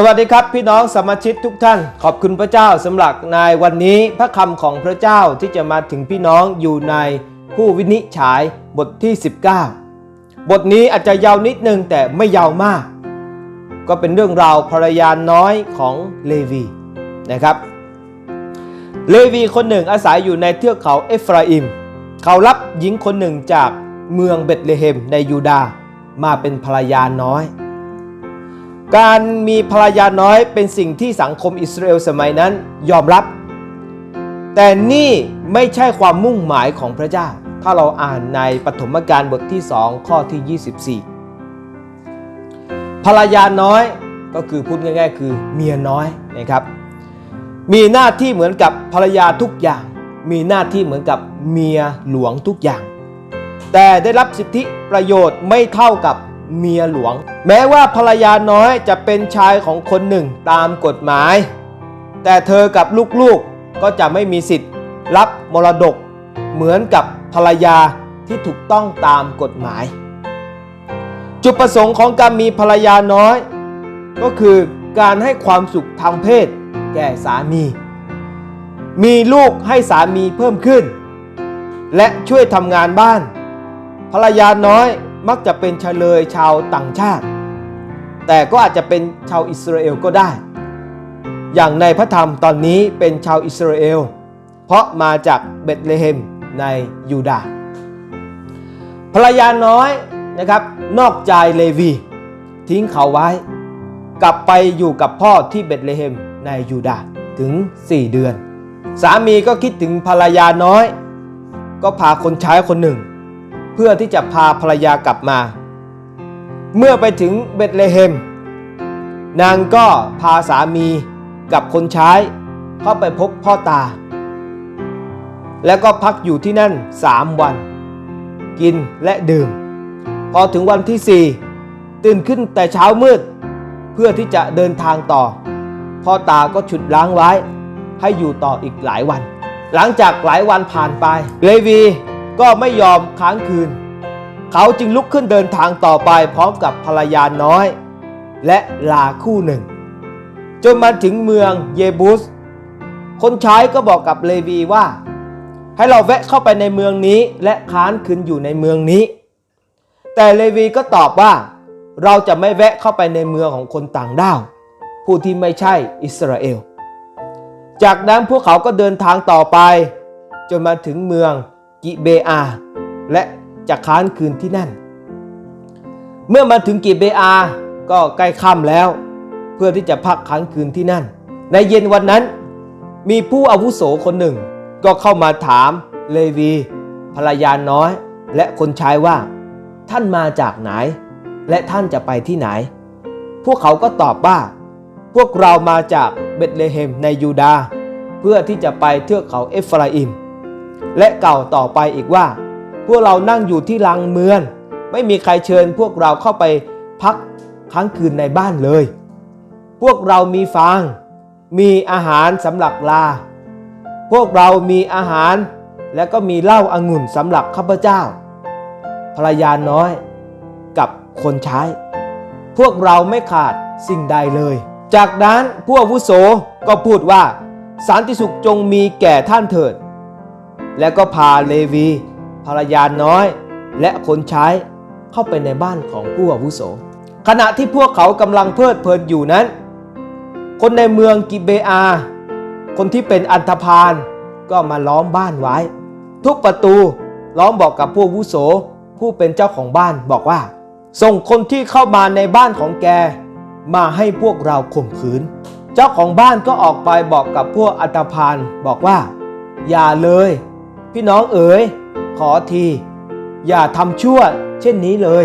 สวัสดีครับพี่น้องสมาชิกทุกท่าน ขอบคุณพระเจ้าสำหรับในวันนี้พระคำของพระเจ้าที่จะมาถึงพี่น้องอยู่ในผู้วินิจฉัยบทที่ 19 บทนี้อาจจะยาวนิดนึงแต่ไม่ยาวมาก ก็เป็นเรื่องราวภรรยาน้อยของเลวีนะครับ เลวีคนหนึ่งอาศัยอยู่ในเทือกเขาเอฟราอิม เขารับหญิงคนหนึ่งจากเมืองเบธเลเฮมในยูดาห์มาเป็นภรรยาน้อย การมีภรรยาน้อยเป็นสิ่งที่สังคมอิสราเอลสมัยนั้นยอมรับ แต่นี่ไม่ใช่ความมุ่งหมายของพระเจ้า ถ้าเราอ่านในปฐมกาลบทที่ 2 ข้อที่ 24 ภรรยาน้อยก็คือพูดง่าย ๆ คือเมียน้อยนะครับ มีหน้าที่เหมือนกับภรรยาทุกอย่าง มีหน้าที่เหมือนกับเมียหลวงทุกอย่าง แต่ได้รับสิทธิประโยชน์ไม่เท่ากับ เมียหลวง แม้ว่าภรรยาน้อยจะเป็นชายของคนหนึ่งตามกฎหมาย แต่เธอกับลูกๆก็จะไม่มีสิทธิ์ รับมรดก เหมือนกับภรรยาที่ถูกต้องตามกฎหมาย จุดประสงค์ของการมีภรรยาน้อย ก็คือการให้ความสุขทางเพศ แก่สามี มีลูกให้สามีเพิ่มขึ้น และช่วยทำงานบ้าน ภรรยาน้อย มักจะเป็นเฉลยชาวต่างชาติ แต่ก็อาจจะเป็นชาวอิสราเอลก็ได้ อย่างในพระธรรมตอนนี้เป็นชาวอิสราเอล เพราะมาจากเบธเลเฮมในยูดาห์ภรรยาน้อยนะครับ นอกใจเลวี ทิ้งเขาไว้ กลับไปอยู่กับพ่อที่เบธเลเฮมในยูดาห์ถึง 4 เดือน สามีก็คิดถึงภรรยาน้อย ก็พาคนใช้คนหนึ่ง พื่อที่จะพาภรรยากลับมา เมื่อไปถึงเบธเลเฮม นางก็พาสามีกับคนใช้เข้าไปพบพ่อตา แล้วก็พักอยู่ที่นั่นสามวัน กินและดื่ม พอถึงวันที่สี่ตื่นขึ้นแต่เช้ามืด เพื่อที่จะเดินทางต่อ พ่อตาก็ฉุดล้างไว้ ให้อยู่ต่ออีกหลายวัน หลังจากหลายวันผ่านไปเลวี ก็ไม่ยอมค้างคืน เขาจึงลุกขึ้นเดินทางต่อไปพร้อมกับภรรยาน้อย และลาคู่หนึ่ง จนมาถึงเมืองเยบุสคนใช้ก็บอกกับเลวีว่า ให้เราแวะเข้าไปในเมืองนี้และค้านคืนอยู่ในเมืองนี้ แต่เลวีก็ตอบว่า เราจะไม่แวะเข้าไปในเมืองของคนต่างด้าวผู้ที่ไม่ใช่อิสราเอล จากนั้นพวกเขาก็เดินทางต่อไป จนมาถึงเมือง กิเบอา และจะค้านคืนที่นั่น เมื่อมาถึงกิเบอา ก็ใกล้ค่ำแล้ว เพื่อที่จะพักค้างคืนที่นั่น ในเย็นวันนั้น มีผู้อาวุโสคนหนึ่ง ก็เข้ามาถามเลวี ภรรยาน้อย และคนใช้ว่า ท่านมาจากไหน และท่านจะไปที่ไหน พวกเขาก็ตอบว่า พวกเรามาจากเบธเลเฮมในยูดา เพื่อที่จะไปเทือกเขาเอฟราอิม และเก่าต่อไปอีกว่า พวกเรานั่งอยู่ที่ลังเมือง ไม่มีใครเชิญพวกเราเข้าไปพักค้างคืนในบ้านเลย พวกเรามีฟาง มีอาหารสำหรับลา พวกเรามีอาหาร และก็มีเหล้าอางุ่นสำหรับข้าพเจ้า ภรรยาน้อยกับคนใช้ พวกเราไม่ขาดสิ่งใดเลย จากนั้นผู้อาวุโสก็พูดว่าสันติสุขจงมีแก่ท่านเถิด แล้วก็พาเลวี ภรรยาน้อย และคนใช้เข้าไปในบ้านของผู้อาวุโส ขณะที่พวกเขากำลังเพลิดเพลินอยู่นั้น คนในเมืองกิเบอา คนที่เป็นอันธพาลก็มาล้อมบ้านไว้ ทุกประตูล้อมบอกกับผู้อาวุโสผู้เป็นเจ้าของบ้านบอกว่า ส่งคนที่เข้ามาในบ้านของแก มาให้พวกเราข่มขืน เจ้าของบ้านก็ออกไปบอกกับพวกอันธพาลบอกว่า อย่าเลย พี่น้องเอ๋ยขอที อย่าทำชั่วเช่นนี้เลย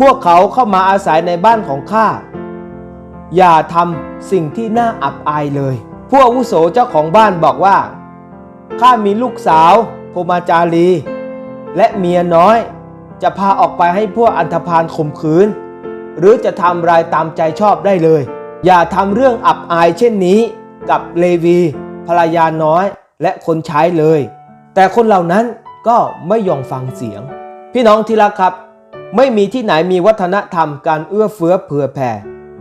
พวกเขาเข้ามาอาศัยในบ้านของข้า อย่าทำสิ่งที่น่าอับอายเลยผู้อาวุโสเจ้าของบ้านบอกว่า ข้ามีลูกสาวโพมาจารี และเมียน้อย จะพาออกไปให้พวกอันธพาลข่มขืน หรือจะทำรายตามใจชอบได้เลย อย่าทำเรื่องอับอายเช่นนี้กับเลวีภรรยาน้อย และคนใช้เลย แต่คนเหล่านั้นก็ไม่ยอมฟังเสียง พี่น้องที่รักครับ ไม่มีที่ไหนมีวัฒนธรรมการเอื้อเฟื้อเผื่อแผ่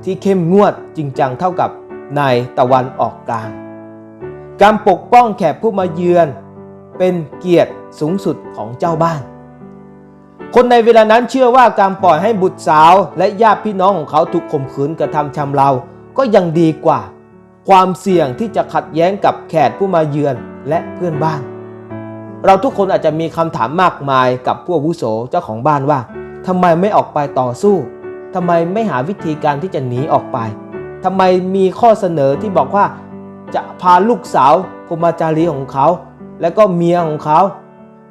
ที่เข้มงวดจริงจังเท่ากับในตะวันออกกลาง การปกป้องแขกผู้มาเยือน เป็นเกียรติสูงสุดของเจ้าบ้าน คนในเวลานั้นเชื่อว่าการปล่อยให้บุตรสาวและญาติพี่น้องของเขาถูกข่มขืนกระทำชำเรา ก็ยังดีกว่า ความเสี่ยงที่จะขัดแย้งกับแขกผู้มาเยือนและเพื่อนบ้าน เราทุกคนอาจจะมีคำถามมากมายกับผู้วุโสเจ้าของบ้านว่าทำไมไม่ออกไปต่อสู้ทำไมไม่หาวิธีการที่จะหนีออกไปทำไมมีข้อเสนอที่บอกว่าจะพาลูกสาวพรหมจารีของเขา และก็เมียของเขา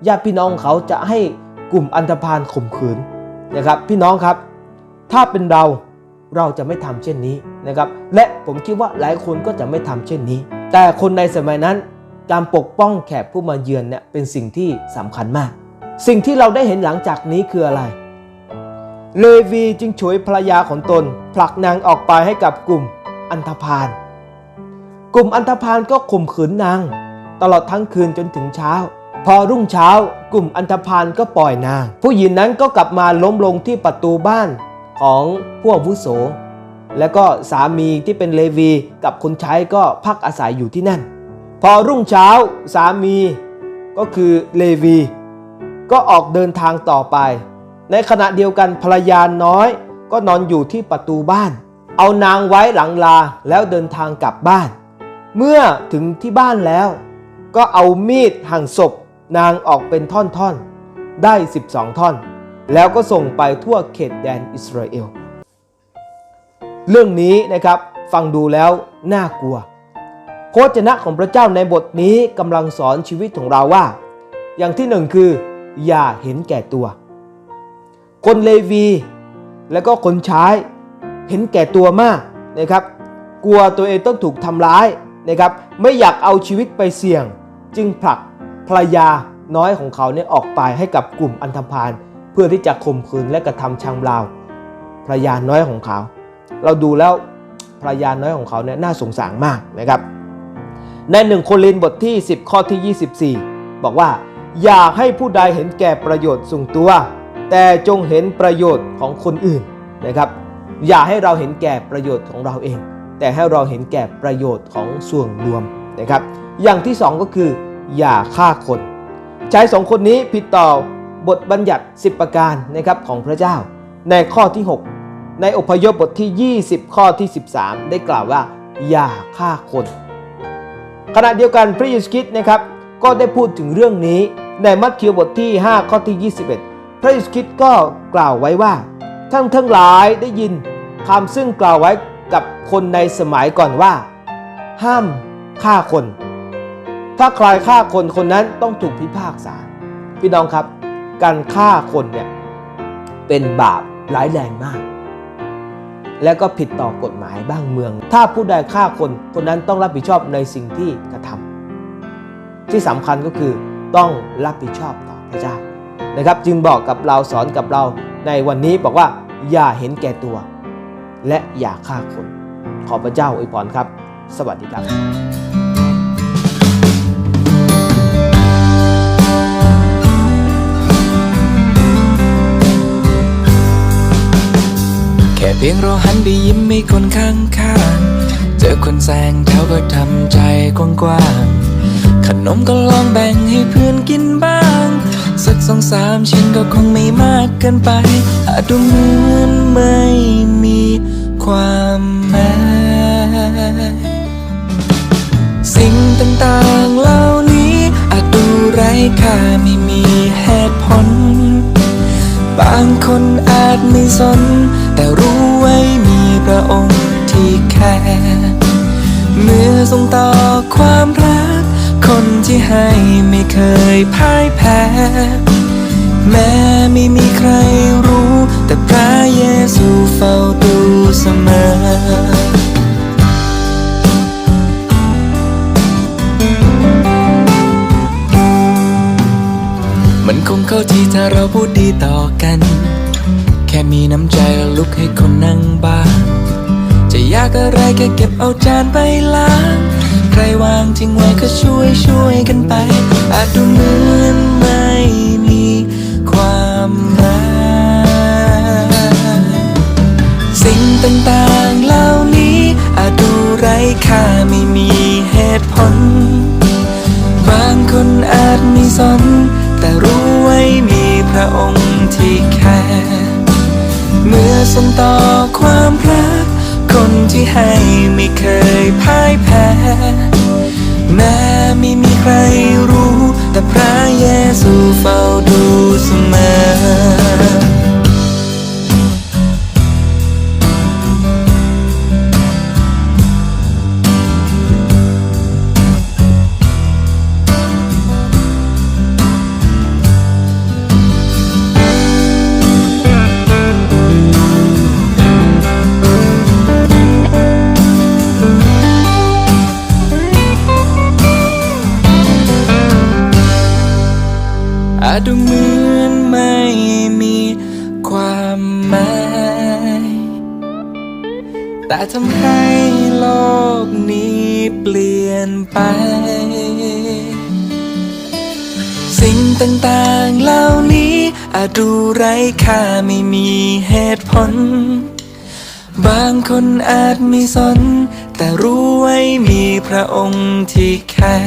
ญาติพี่น้องของเขาจะให้กลุ่มอันธพาลข่มขืนนะครับ พี่น้องครับ ถ้าเป็นเรา เราจะไม่ทำเช่นนี้นะครับ และผมคิดว่าหลายคนก็จะไม่ทำเช่นนี้ แต่คนในสมัยนั้นการปกป้องแขกผู้มาเยือนเนี่ยเป็นสิ่งที่สำคัญมาก สิ่งที่เราได้เห็นหลังจากนี้คืออะไร เลวีจึงฉวยภรรยาของตน ผลักนางออกไปให้กับกลุ่มอันธพาล กลุ่มอันธพาลก็ข่มขืนนาง ตลอดทั้งคืนจนถึงเช้า พอรุ่งเช้ากลุ่มอันธพาลก็ปล่อยนาง ผู้หญิงนั้นก็กลับมาล้มลงที่ประตูบ้าน ของผู้อาวุโส และก็สามีที่เป็นเลวีกับคนใช้ก็พักอาศัยอยู่ที่นั่น พอรุ่งเช้าสามีก็คือเลวี ก็ออกเดินทางต่อไป ในขณะเดียวกันภรรยาน้อย ก็นอนอยู่ที่ประตูบ้าน เอานางไว้หลังลาแล้วเดินทางกลับบ้าน เมื่อถึงที่บ้านแล้ว ก็เอามีดหั่นศพนางออกเป็นท่อนๆ ได้ 12 ท่อน แล้วก็ส่งไปทั่วเขตแดนอิสราเอล เรื่องนี้นะครับฟังดูแล้วน่ากลัวโพชนะของพระเจ้าในบทนี้กำลังสอนชีวิตของเราว่า อย่างที่หนึ่งคือ อย่าเห็นแก่ตัว คนเลวี และก็คนใช้เห็นแก่ตัวมากนะครับ กลัวตัวเองต้องถูกทำร้ายนะครับ ไม่อยากเอาชีวิตไปเสี่ยง จึงผลักภรรยาน้อยของเขาเนี่ยออกไปให้กับกลุ่มอันธพาล เพื่อที่จะข่มขืนและกระทำชำเราวภรรยาน้อยของเขา เราดูแล้วภรรยาน้อยของเขาเนี่ยน่าสงสารมากนะครับในหนึ่งโครินบทที่ 10 ข้อที่ 24 บอกว่า อย่าให้ผู้ใดเห็นแก่ประโยชน์ส่วนตัว แต่จงเห็นประโยชน์ของคนอื่นนะครับ อย่าให้เราเห็นแก่ประโยชน์ของเราเอง แต่ให้เราเห็นแก่ประโยชน์ของส่วนรวมนะครับ อย่างที่สองก็คือ อย่าฆ่าคนชายสองคนนี้ผิดต่อ บทบัญญัติ 10 ประการนะครับของพระเจ้า ในข้อที่ 6 ในอพยพบทที่ 20 ข้อที่ 13 ได้กล่าวว่า อย่าฆ่าคน ขณะเดียวกันพระเยซูคริสต์นะครับก็ได้พูดถึงเรื่องนี้ในมัทธิวบทที่ 5 ข้อที่ 21 พระเยซูคริสต์ก็กล่าวไว้ว่าทั้งทั้งหลายได้ยินคำซึ่งกล่าวไว้กับคนในสมัยก่อนว่า ห้ามฆ่าคน ถ้าใครฆ่าคนคนนั้นต้องถูกพิพากษา พี่น้องครับ การฆ่าคนเนี่ยเป็นบาปร้ายแรงมาก และก็ผิดต่อกฎหมายบ้างเมือง ถ้าผู้ใดฆ่าคนคนนั้นต้องรับผิดชอบในสิ่งที่กระทำที่สำคัญก็คือต้องรับผิดชอบต่อพระเจ้านะครับ จึงบอกกับเราสอนกับเราในวันนี้บอกว่าอย่าเห็นแก่ตัว และอย่าฆ่าคน ขอพระเจ้าอวยพรครับ สวัสดีครับ เพียงเราหันไปยิ้มให้คนข้างข้างเจอคนแซงแถวก็ทำใจกว้างๆขนมก็ลองแบ่งให้เพื่อนกินบ้าง สักสองสามชิ้นก็คงไม่มากเกินไปอาจดูเหมือนไม่มีความหมายสิ่งต่างๆเหล่านี้อาจดูไร้ค่าไม่มีเหตุผล บางคนอาจไม่สน แต่รู้ไว้มีพระองค์ที่แค่เมื่อทรงต่อความรัก คนที่ให้ไม่เคยพ่ายแพ้ แม้ไม่มีใครรู้ แต่พระเยซูเฝ้าดูเสมอ คงเข้าที่ถ้าเราพูดดีต่อกัน แค่มีน้ำใจแล้วลุกให้คนนั่งบ้างจะยากอะไรแค่เก็บเอาจานไปล้างใครวางทิ้งไว้ก็ช่วยช่วยกันไป อาจดูเหมือนไม่มีความหมายสิ่งต่างๆเหล่านี้ อาจดูไร้ค่าไม่มีเหตุผล บางคนอาจมีสน งต่อความรัก คนที่ให้ไม่เคยพ่ายแพ้ แม้ไม่มีใครรู้ แต่พระเยซูเฝ้าดูเสมอ แต่ทำให้โลกนี้เปลี่ยนไป สิ่งต่างๆเหล่านี้อาจดูไร้ค่าไม่มีเหตุผล บางคนอาจไม่สน แต่รู้ไว้มีพระองค์ที่แค่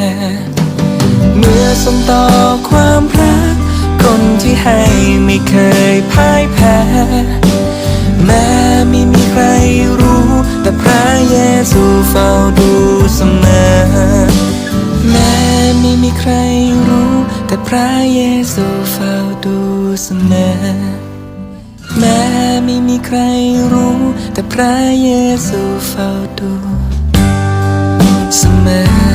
เมื่อส่งต่อความรัก คนที่ให้ไม่เคยพ่ายแพ้ แม้ไม่มีใครรู้ แต่พระเยซูเฝ้าดูเสมอ แม้ไม่มีใครรู้ แต่พระเยซูเฝ้าดูเสมอ แม้ไม่มีใครรู้ แต่พระเยซูเฝ้าดูเสมอ